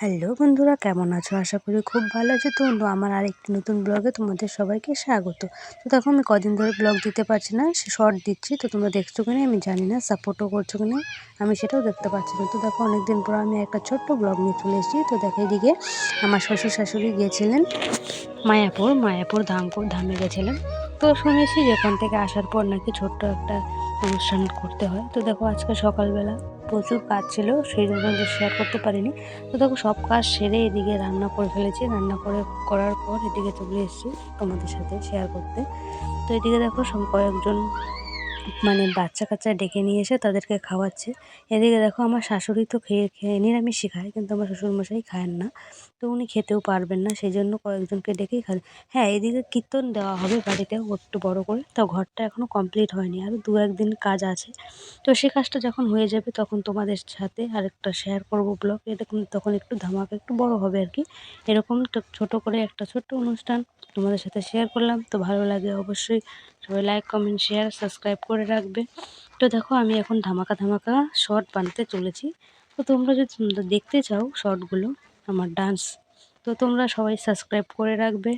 Hello বন্ধুরা, কেমন আছো? আশা করি খুব ভালো আছো। তো আমার আরেকটি নতুন ব্লগে তোমাদের সবাইকে স্বাগত। তো দেখো, আমি কদিন ধরে ব্লগ দিতে পারছি না, সে শর্ট দিচ্ছি। তো তোমরা দেখছ কিনা আমি জানি না সাপোর্টও করছ কিনা, আমি সেটাও দেখতে পাচ্ছি না। তো দেখো, অনেকদিন পর আমি একটা ছোট্ট ব্লগ নিয়ে চলে এসেছি। তো দেখো, এদিকে আমার শ্বশুর শাশুড়ি গিয়েছিলেন মায়াপুর মায়াপুর ধামপুর ধামে গেছিলেন। তো শুনেছি যেখান থেকে আসার পর নাকি ছোট্ট একটা অনুষ্ঠান করতে হয়। তো দেখো, আজকে সকালবেলা প্রচুর কাজ ছিল, সেই জন্য শেয়ার করতে পারিনি। তো দেখো, সব কাজ সেরে এদিকে রান্না করে ফেলেছি। রান্না করে, করার পর এদিকে চলে এসেছি তোমাদের সাথে শেয়ার করতে। তো এদিকে দেখো কয়েকজন মানে বাচ্চা কাচ্চা ডেকে নিয়ে এসে তাদেরকে খাওয়াচ্ছে। এদিকে দেখো আমার শাশুড়ি তো খেয়ে খেয়ে নিরামিষই খায়, কিন্তু আমার শ্বশুরমশাই খায়েন না। তো উনি খেতেও পারবেন না সেই জন্য কয়েকজনকে ডেকেই খান হ্যাঁ এদিকে কীর্তন দেওয়া হবে বাড়িতে একটু বড় করে। তো ঘরটা এখনও কমপ্লিট হয়নি আরও দু একদিন কাজ আছে। তো সে কাজটা যখন হয়ে যাবে তখন তোমাদের সাথে আরেকটা শেয়ার করব ব্লগ এরকম তখন একটু ধামাকা, একটু বড় হবে আর কি। এরকম ছোট করে একটা ছোট্ট অনুষ্ঠান তোমাদের সাথে শেয়ার করলাম। তো ভালো লাগে অবশ্যই সবাই লাইক কমেন্ট শেয়ার সাবস্ক্রাইব করে রাখবে। তো দেখো, আমি এখন ধামাকা ধামাকা শর্ট বানাতে চলেছি। তো তোমরা যদি দেখতে চাও শর্টগুলো আমার ডান্স তো তোমরা সবাই সাবস্ক্রাইব করে রাখবে।